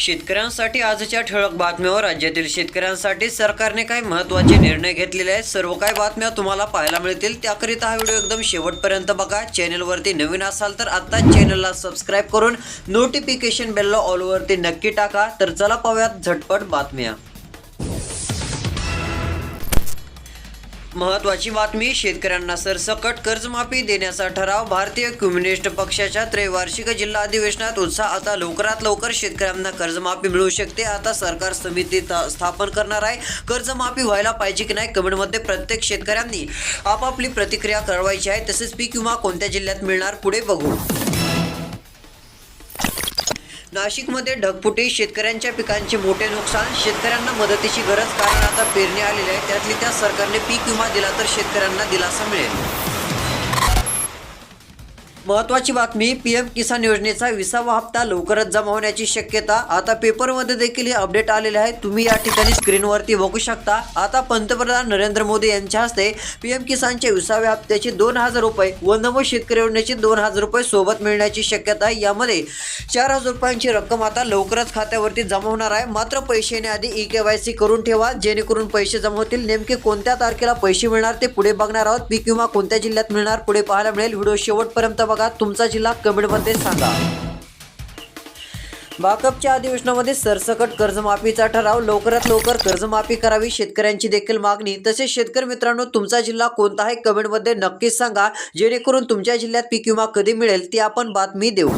शेतकऱ्यांसाठी आजच्या ठळक बातम्यावर राज्यातील शेतकऱ्यांसाठी सरकारने काही महत्त्वाचे निर्णय घेतलेले आहेत. सर्व काही बातम्या तुम्हाला पाहायला मिळतील. त्याकरिता हा व्हिडिओ एकदम शेवटपर्यंत बघा. चॅनलवरती नवीन असाल तर आत्ताच चॅनलला सबस्क्राईब करून नोटिफिकेशन बेलला ऑलवरती नक्की टाका. तर चला पाहूयात झटपट बातम्या. महत्वाची बातमी शेतकऱ्यांना सरसकट कर्जमाफी देण्याचा ठराव भारतीय कम्युनिस्ट पक्षाच्या त्रैवार्षिक जिल्हा अधिवेशनात उत्साह. आता लवकरात लवकर शेतकऱ्यांना कर्जमाफी मिळू शकते. आता सरकार समिती स्थापन करणार आहे. कर्जमाफी व्हायला पाहिजे की नाही कमेंटमध्ये प्रत्येक शेतकऱ्यांनी आपापली प्रतिक्रिया कळवायची आहे. तसेच पीक विमा कोणत्या जिल्ह्यात मिळणार पुढे बघू. नाशिकमध्ये ढगफुटी शेतकऱ्यांच्या पिकांचे मोठे नुकसान शेतकऱ्यांना मदतीची गरज कारण आता पेरणी आलेली आहे. त्यातली त्या सरकारने पीक विमा दिला तर शेतकऱ्यांना दिलासा मिळेल. महत्वाची बातमी पीएम किसान योजनेचा विसावा हप्ता लवकरच जमा होण्याची शक्यता. आता पेपरमध्ये देखील हे अपडेट आलेले आहे. तुम्ही या ठिकाणी स्क्रीनवरती बघू शकता. आता पंतप्रधान नरेंद्र मोदी यांच्या हस्ते पीएम किसानच्या विसाव्या हप्त्याचे दोन हजार रुपये व नव शेतकरी योजनेचे दोन हजार रुपये सोबत मिळण्याची शक्यता आहे. यामध्ये चार हजार रुपयांची रक्कम आता लवकरच खात्यावरती जमा होणार आहे. मात्र पैसे येण्याआधी ई के वाय सी करून ठेवा जेणेकरून पैसे जमा होतील. नेमके कोणत्या तारखेला पैसे मिळणार ते पुढे बघणार आहोत. पीक विमा कोणत्या जिल्ह्यात मिळणार पुढे पाहायला मिळेल. व्हिडिओ शेवटपर्यंत बघा तुमचा जिल्हा कमेंटमध्ये सांगा. बाकपच्या अधिवेशनामध्ये सरसकट कर्जमाफीचा ठराव लवकरात लवकर कर्जमाफी करावी शेतकऱ्यांची देखील मागणी. तसेच शेतकरी मित्रांनो तुमचा जिल्हा कोणता आहे कमेंटमध्ये नक्कीच सांगा जेणेकरून तुमच्या जिल्ह्यात पीक विमा कधी मिळेल ती आपण बातमी देऊ.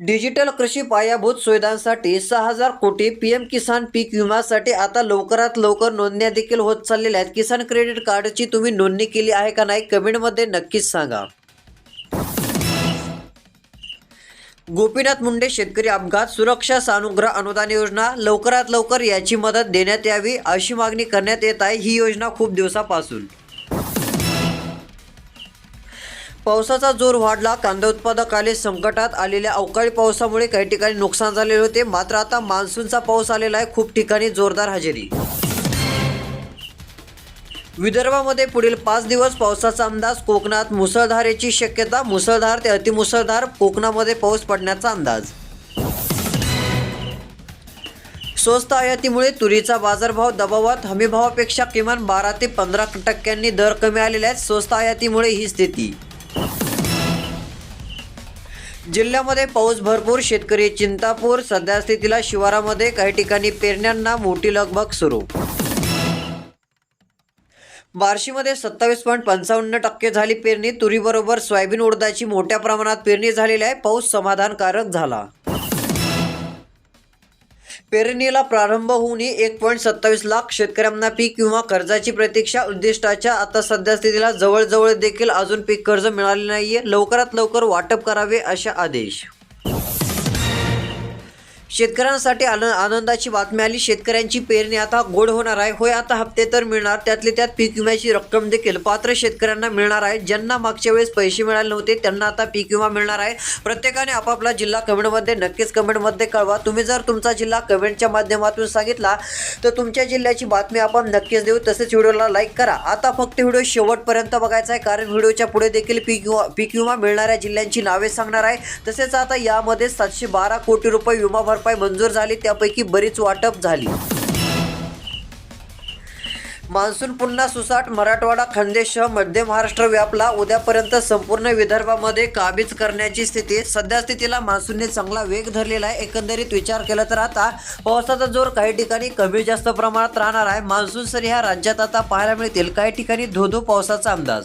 डिजिटल कृषी पायाभूत सुविधांसाठी सहा हजार कोटी पी एम किसान पीक विम्यासाठी आता लवकरात लवकर नोंदण्या देखील होत चाललेल्या आहेत. किसान क्रेडिट कार्डची तुम्ही नोंदणी केली आहे का नाही कमेंटमध्ये नक्कीच सांगा. गोपीनाथ मुंडे शेतकरी अपघात सुरक्षा सानुग्रह अनुदान योजना लवकरात लवकर याची मदत देण्यात यावी अशी मागणी करण्यात येत आहे. ही योजना खूप दिवसापासून. पावसाचा जोर वाढला. कांदा उत्पादकाले संकटात आलेल्या अवकाळी पावसामुळे काही ठिकाणी नुकसान झालेले होते. मात्र आता मान्सूनचा पाऊस आलेला आहे. खूप ठिकाणी जोरदार हजेरी. विदर्भामध्ये पुढील पाच दिवस पावसाचा अंदाज. कोकणात मुसळधारेची शक्यता. मुसळधार ते अतिमुसळधार कोकणामध्ये पाऊस पडण्याचा अंदाज. स्वस्त आयातीमुळे तुरीचा बाजारभाव दबावात. हमीभावापेक्षा किमान बारा ते पंधरा टक्क्यांनी दर कमी आलेले आहेत. स्वस्त आयातीमुळे ही स्थिती. जिल्ह्यामध्ये पाऊस भरपूर शेतकरी चिंतापूर सध्या स्थितीला शिवारामध्ये काही ठिकाणी पेरण्यांना मोठी लगबग सुरू. बार्शीमध्ये सत्तावीस पॉईंट पंचावन्न टक्के झाली पेरणी तुरीबरोबर सोयाबीन उडदाची मोठ्या प्रमाणात पेरणी झालेली आहे पाऊस समाधानकारक झाला. पेरणीला प्रारंभ होऊनही एक पॉईंट सत्तावीस लाख शेतकऱ्यांना पीक किंवा कर्जाची प्रतीक्षा उद्दिष्टाच्या आता सध्या स्थितीला जवळजवळ देखील अजून पीक कर्ज मिळाले नाहीये. लवकरात लवकर वाटप करावे अशा आदेश. शेतकऱ्यांसाठी आन आनंदाची बातमी आली. शेतकऱ्यांची पेरणी आता गोड होणार आहे. होय आता हप्ते तर मिळणार. त्यातले त्यात पीक विम्याची रक्कम देखील पात्र शेतकऱ्यांना मिळणार आहे. ज्यांना मागच्या वेळेस पैसे मिळाले नव्हते त्यांना आता पीक विमा मिळणार आहे. प्रत्येकाने आपापला जिल्हा कमेंटमध्ये नक्कीच कमेंटमध्ये कळवा. तुम्ही जर तुमचा जिल्हा कमेंटच्या माध्यमातून सांगितला तर तुमच्या जिल्ह्याची बातमी आपण नक्कीच देऊ. तसेच व्हिडिओला लाईक करा. आता फक्त व्हिडिओ शेवटपर्यंत बघायचा आहे कारण व्हिडिओच्या पुढे देखील पीक विमा पीक विमा मिळणाऱ्या जिल्ह्यांची नावे सांगणार आहे. तसेच आता यामध्ये सातशे बारा कोटी रुपये विमा भर भरपाई मंजूर झाली त्यापैकी बरीच वाटप झाली. मान्सून पुन्हा सुसाट मराठवाडा खानदेशसह मध्य महाराष्ट्र व्यापला. उद्यापर्यंत संपूर्ण विदर्भामध्ये काबीज करण्याची स्थिती. सध्या स्थितीला मान्सूनने चांगला वेग धरलेला आहे. एकंदरीत विचार केला तर आता पावसाचा जोर काही ठिकाणी कमी जास्त प्रमाणात राहणार आहे. मान्सून सरी ह्या राज्यात आता पाहायला मिळतील. काही ठिकाणी धोधो पावसाचा अंदाज.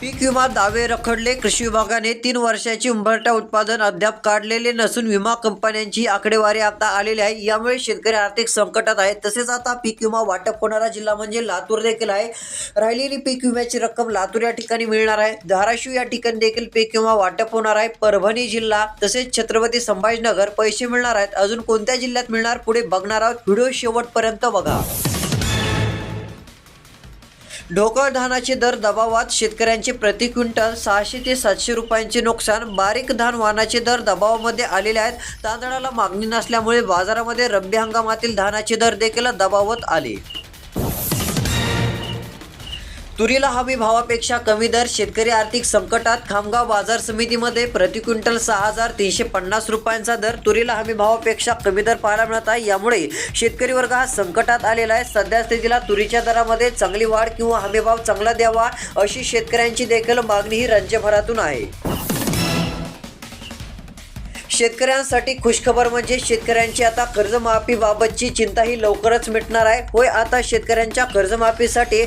पीक विमा दावे रखडले. कृषी विभागाने तीन वर्षाची उंबरटा उत्पादन अद्याप काढलेले नसून विमा कंपन्यांची आकडेवारी आता आलेली आहे. यामुळे शेतकरी आर्थिक संकटात आहेत. तसेच आता पीक विमा वाटप होणारा जिल्हा म्हणजे लातूर देखील आहे. राहिलेली पीक विम्याची रक्कम लातूर या ठिकाणी मिळणार आहे. धाराशिव या ठिकाणी देखील पीक विमा वाटप होणार आहे. परभणी जिल्हा तसेच छत्रपती संभाजीनगर पैसे मिळणार आहेत. अजून कोणत्या जिल्ह्यात मिळणार पुढे बघणार आहोत. व्हिडिओ शेवटपर्यंत बघा. ढोकळ धानाचे दर दबावात शेतकऱ्यांचे प्रति क्विंटल सहाशे ते सातशे रुपयांचे नुकसान. बारीक धान वाहनाचे दर दबावामध्ये आलेले आहेत. तांदळाला मागणी नसल्यामुळे बाजारामध्ये रब्बी हंगामातील धानाचे दर देखील दबावत आले. तुरीला हमी भावापेक्षा कमी दर शेतकरी आर्थिक संकटात खामगाव बाजार समितीमध्ये प्रति क्विंटल सहा हजार तीनशे पन्नास रुपयांचा दर तुरीला हमी भावापेक्षा कमी दर पाहायला मिळत आहे. यामुळे शेतकरी वर्ग हा संकटात आलेला आहे. सध्या स्थितीला तुरीच्या दरामध्ये चांगली वाढ किंवा हमी भाव चांगला द्यावा अशी शेतकऱ्यांची देखील मागणी ही राज्यभरातून आहे. शेतकऱ्यांसाठी खुशखबर म्हणजे शेतकऱ्यांची आता कर्जमाफीबाबतची चिंता ही लवकरच मिटणार आहे. होय आता शेतकऱ्यांच्या कर्जमाफीसाठी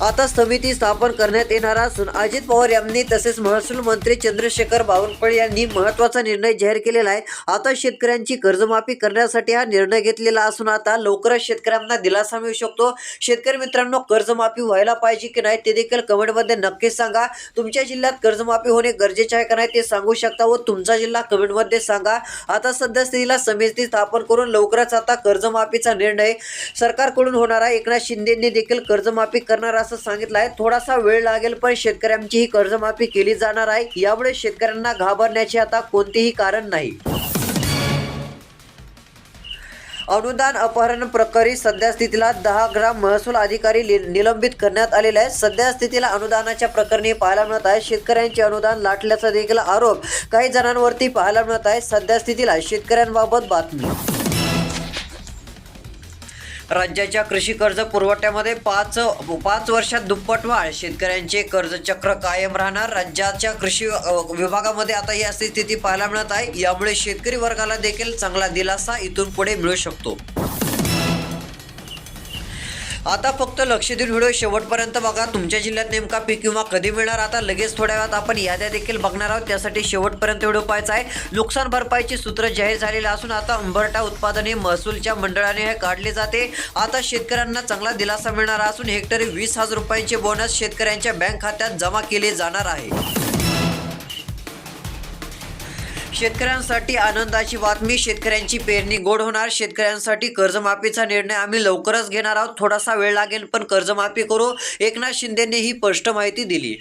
आता समिती स्थापन करण्यात येणार असून अजित पवार यांनी तसेच महसूल मंत्री चंद्रशेखर बावनकुळे यांनी महत्त्वाचा निर्णय जाहीर केलेला आहे. आता शेतकऱ्यांची कर्जमाफी करण्यासाठी हा निर्णय घेतलेला असून आता लवकरच शेतकऱ्यांना दिलासा मिळू शकतो. शेतकरी मित्रांनो कर्जमाफी व्हायला पाहिजे की नाही ते देखील कमेंटमध्ये नक्कीच सांगा. तुमच्या जिल्ह्यात कर्जमाफी होणे गरजेचे आहे का नाही ते सांगू शकता व तुमचा जिल्हा कमेंटमध्ये सांगा. सांगा. आता सध्या स्थितीला समिती स्थापन करून लवकरच आता कर्जमाफीचा निर्णय सरकारकडून होणार आहे. एकनाथ शिंदेंनी देखील कर्जमाफी करणार असं सांगितलं आहे. थोडासा वेळ लागेल पण शेतकऱ्यांची ही कर्जमाफी केली जाणार आहे. यामुळे शेतकऱ्यांना घाबरण्याचे आता कोणतेही कारण नाही. अनुदान अपहरण प्रकरणी सध्या स्थितीला दहा ग्राम महसूल अधिकारी लि- निलंबित करण्यात आलेले आहे सध्या स्थितीला अनुदानाच्या प्रकरणी पाहायला मिळत आहे. शेतकऱ्यांचे अनुदान लाटल्याचा देखील आरोप काही जणांवरती पाहायला मिळत आहे. सध्या स्थितीला शेतकऱ्यांबाबत बातमी. राज्याच्या कृषी कर्ज पुरवठ्यामध्ये पाच पाच वर्षात दुप्पट वाढ. शेतकऱ्यांचे कर्जचक्र कायम राहणार. राज्याच्या कृषी विभागामध्ये आता ही अशी स्थिती पाहायला मिळत आहे. यामुळे शेतकरी वर्गाला देखील चांगला दिलासा इथून पुढे मिळू शकतो. आता फक्त लक्ष देऊन व्हिडिओ शेवटपर्यंत बघा. तुमच्या जिल्ह्यात नेमका पीक विमा कधी मिळणार? आता लगेच थोड्या वेळात आपण याद्या देखील बघणार आहोत. त्यासाठी शेवटपर्यंत व्हिडिओ पाहायचा आहे. नुकसान भरपाईची सूत्र जाहीर झालेलं असून आता उंबरठा उत्पादने महसूलच्या मंडळाने हे काढले जाते. आता शेतकऱ्यांना चांगला दिलासा मिळणार असून हेक्टरी वीस हजार रुपयांचे बोनस शेतकऱ्यांच्या बँक खात्यात जमा केले जाणार आहे. शेतकऱ्यांसाठी आनंदाची बातमी. शेतकऱ्यांची पेरणी गोड होणार. शेतकऱ्यांसाठी कर्जमाफीचा निर्णय आम्ही लवकरच घेणार आहोत. थोडासा वेळ लागेल पण कर्जमाफी करू. एकनाथ शिंदेने ही स्पष्ट माहिती दिली.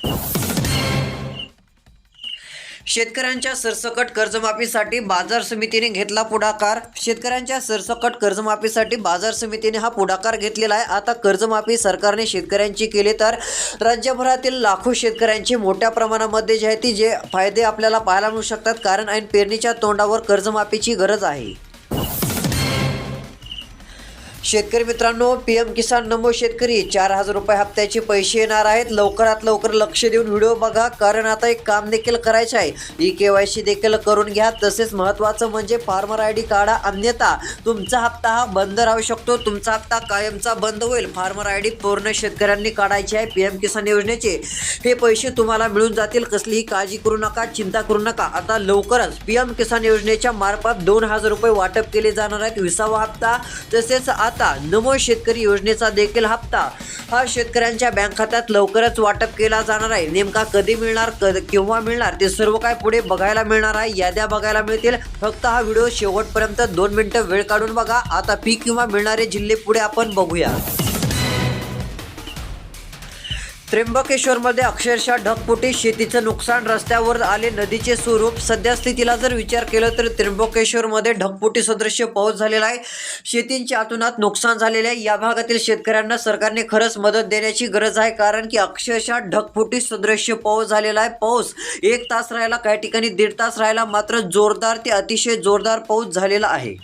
शेतकऱ्यांच्या सरसकट कर्जमाफीसाठी बाजार समितीने घेतला पुढाकार. शेतकऱ्यांच्या सरसकट कर्जमाफीसाठी बाजार समितीने हा पुढाकार घेतलेला आहे. आता कर्जमाफी सरकारने शेतकऱ्यांची केली तर राज्यभरातील लाखो शेतकऱ्यांची मोठ्या प्रमाणामध्ये जे आहे ती जे फायदे आपल्याला पाहायला मिळू शकतात. कारण ऐन पेरणीच्या तोंडावर कर्जमाफीची गरज आहे. शेतकरी मित्रांनो पी एम किसान नमो शेतकरी चार हजार रुपये हप्त्याचे पैसे येणार आहेत. लवकरात लवकर लक्ष देऊन व्हिडिओ बघा. कारण आता एक काम देखील करायचं आहे. ई के वाय सी देखील करून घ्या. तसेच महत्त्वाचं म्हणजे फार्मर आय डी काढा. अन्यथा तुमचा हप्ता हा बंद राहू शकतो. तुमचा हप्ता कायमचा बंद होईल. फार्मर आय डी पूर्ण शेतकऱ्यांनी काढायची आहे. पी एम किसान योजनेचे हे पैसे तुम्हाला मिळून जातील. कसलीही काळजी करू नका चिंता करू नका. आता लवकरच पी एम किसान योजनेच्या मार्फत दोन हजार रुपये वाटप केले जाणार आहेत. विसावा हप्ता तसेच आता नमो शेतकरी योजनेचा देखील हप्ता. हा शेतकऱ्यांच्या बँक खात्यात लवकरच वाटप केला जाणार आहे. नेमका कधी मिळणार क केव्हा मिळणार ते सर्व काय पुढे बघायला मिळणार आहे. याद्या बघायला मिळतील. फक्त हा व्हिडिओ शेवटपर्यंत दोन मिनिटं वेळ काढून बघा. आता पीक किंवा मिळणारे जिल्हे पुढे आपण बघूया. त्र्यंबकेश्वरमध्ये अक्षरशः ढगफुटी शेतीचं नुकसान रस्त्यावर आले नदीचे स्वरूप. सध्या स्थितीला जर विचार केला तर त्र्यंबकेश्वरमध्ये ढगफुटी सदृश्य पाऊस झालेला आहे. शेतींच्या आतुनात नुकसान झालेले आहे. या भागातील शेतकऱ्यांना सरकारने खरंच मदत देण्याची गरज आहे कारण की अक्षरशः ढगफुटी सदृश्य पाऊस झालेला आहे. पाऊस एक तास राहिला काही ठिकाणी दीड तास राहिला मात्र जोरदार ते अतिशय जोरदार पाऊस झालेला आहे.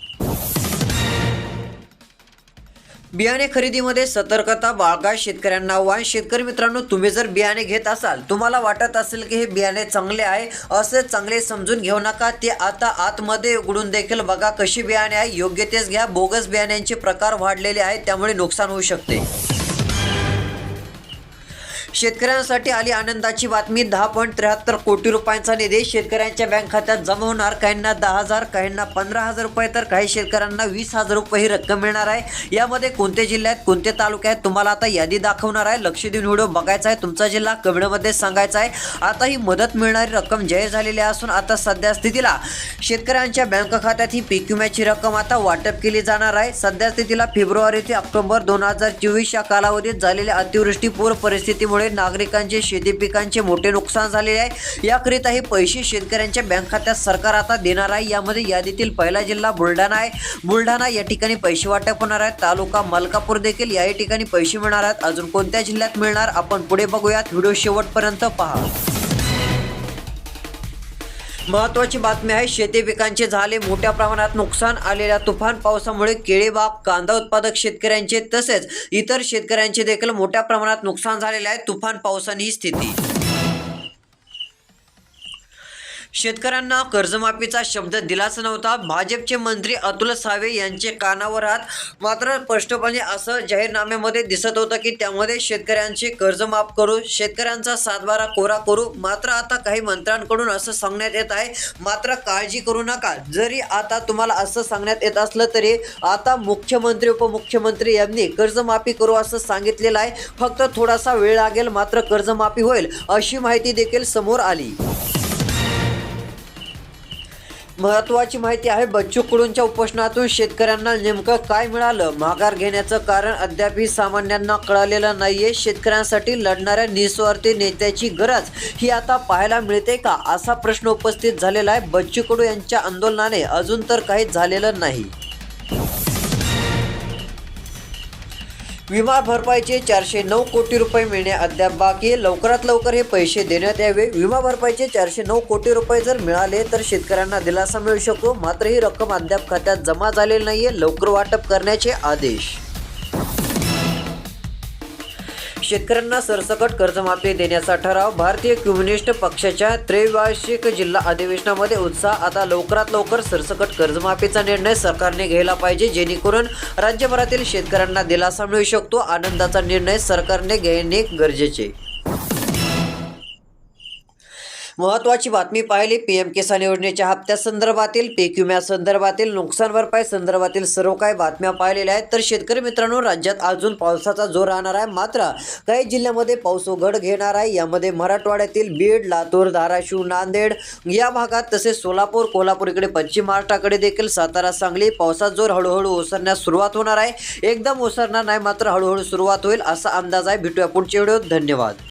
बियाणे खरेदीमध्ये सतर्कता बाळगा शेतकऱ्यांना आव्हान. शेतकरी मित्रांनो तुम्ही जर बियाणे घेत असाल तुम्हाला वाटत असेल की हे बियाणे चांगले आहे असे चांगले समजून घेऊ नका. ते आता आतमध्ये उघडून देखील बघा कशी बियाणे आहे. योग्य तेच घ्या. बोगस बियाण्यांचे प्रकार वाढलेले आहेत त्यामुळे नुकसान होऊ शकते. शेतकऱ्यांसाठी आली आनंदाची बातमी दहा पॉईंट त्र्याहत्तर कोटी रुपयांचा निधी शेतकऱ्यांच्या बँक खात्यात जमा होणार. काहींना दहा हजार काहींना पंधरा हजार रुपये तर काही शेतकऱ्यांना वीस हजार रुपये ही रक्कम मिळणार आहे. यामध्ये कोणते जिल्ह्यात कोणते तालुके आहेत तुम्हाला आता यादी दाखवणार आहे. लक्ष देऊन व्हिडिओ बघायचा आहे तुमचा जिल्हा कमेंटमध्ये सांगायचा आहे. आता ही मदत मिळणारी रक्कम जाहीर झालेली असून आता सध्या स्थितीला शेतकऱ्यांच्या बँक खात्यात ही पीक विम्याची रक्कम आता वाटप केली जाणार आहे. सध्या स्थितीला फेब्रुवारी ते ऑक्टोबर दोन हजार चोवीस या कालावधीत झालेल्या अतिवृष्टी पूर परिस्थितीमुळे पावसामुळे नागरिकांचे शेती पिकांचे मोठे नुकसान झालेले आहे. याकरिता हे पैसे शेतकऱ्यांच्या बँक खात्यात सरकार आता देणार आहे. यामध्ये यादीतील पहिला जिल्हा बुलढाणा आहे. बुलढाणा या ठिकाणी पैसे वाटप होणार आहे तालुका मलकापूर देखील याही ठिकाणी पैसे मिळणार आहेत. अजून कोणत्या जिल्ह्यात मिळणार आपण पुढे बघूयात. व्हिडिओ शेवटपर्यंत पहा. महत्वाची बातमी आहे शेती पिकांचे झाले मोठ्या प्रमाणात नुकसान आलेल्या तुफान पावसामुळे केळीबाग कांदा उत्पादक शेतकऱ्यांचे तसेच इतर शेतकऱ्यांचे देखील मोठ्या प्रमाणात नुकसान झालेले आहे. तुफान पावसाने ही स्थिती शेतकऱ्यांना कर्जमाफीचा शब्द दिलाच नव्हता. भाजपचे मंत्री अतुल सावे यांचे कानावर हात. मात्र स्पष्टपणे असं जाहीरनाम्यामध्ये दिसत होतं की त्यामध्ये शेतकऱ्यांचे कर्ज माफ करू शेतकऱ्यांचा सातबारा कोरा करू. मात्र आता काही मंत्र्यांकडून असं सांगण्यात येत आहे. मात्र काळजी करू नका. जरी आता तुम्हाला असं सांगण्यात येत असलं तरी आता मुख्यमंत्री उपमुख्यमंत्री यांनी कर्जमाफी करू असं सांगितलेलं आहे. फक्त थोडासा वेळ लागेल मात्र कर्जमाफी होईल अशी माहिती देखील समोर आली. महत्वाची माहिती आहे बच्चू कडूंच्या उपोषणातून शेतकऱ्यांना नेमकं काय मिळालं? माघार घेण्याचं कारण अद्यापही सामान्यांना कळालेलं नाहीये. शेतकऱ्यांसाठी लढणाऱ्या निस्वार्थी नेत्याची गरज ही आता पाहायला मिळते का? असा प्रश्न उपस्थित झालेला आहे. बच्चू कडू यांच्या आंदोलनाने अजून तर काही झालेलं नाही. विमा भरपाईचे चारशे नऊ कोटी रुपये मिळणे अद्याप बाकी आहे. लवकरात लवकर हे पैसे देण्यात यावे. विमा भरपाईचे चारशे नऊ कोटी रुपये जर मिळाले तर शेतकऱ्यांना दिलासा मिळू शकतो. मात्र ही रक्कम अद्याप खात्यात जमा झालेली नाहीये. लवकर वाटप करण्याचे आदेश. शेतकऱ्यांना सरसकट कर्जमाफी देण्याचा ठराव भारतीय कम्युनिस्ट पक्षाच्या त्रैवार्षिक जिल्हा अधिवेशनामध्ये उत्साह. आता लवकरात लवकर सरसकट कर्जमाफीचा निर्णय सरकारने घ्यायला पाहिजे जेणेकरून राज्यभरातील शेतकऱ्यांना दिलासा मिळू शकतो. आनंदाचा निर्णय सरकारने घेणे गरजेचे. महत्वाची बातमी पाहिली. पी एम किसान योजनेच्या हप्त्यासंदर्भातील पीक विम्यासंदर्भातील नुकसान भरपाई संदर्भातील सर्व काही बातम्या पाहिलेल्या आहेत. तर शेतकरी मित्रांनो राज्यात अजून पावसाचा जोर राहणार आहे. मात्र काही जिल्ह्यामध्ये पाऊस उघड घेणार आहे. यामध्ये मराठवाड्यातील बीड लातूर धाराशिव नांदेड या भागात तसेच सोलापूर कोल्हापूर इकडे पश्चिम महाराष्ट्राकडे देखील सातारा सांगली पावसाचा जोर हळूहळू ओसरण्यास सुरुवात होणार आहे. एकदम ओसरणार नाही मात्र हळूहळू सुरुवात होईल असा अंदाज आहे. भेटूया पुढच्या व्हिडिओ धन्यवाद.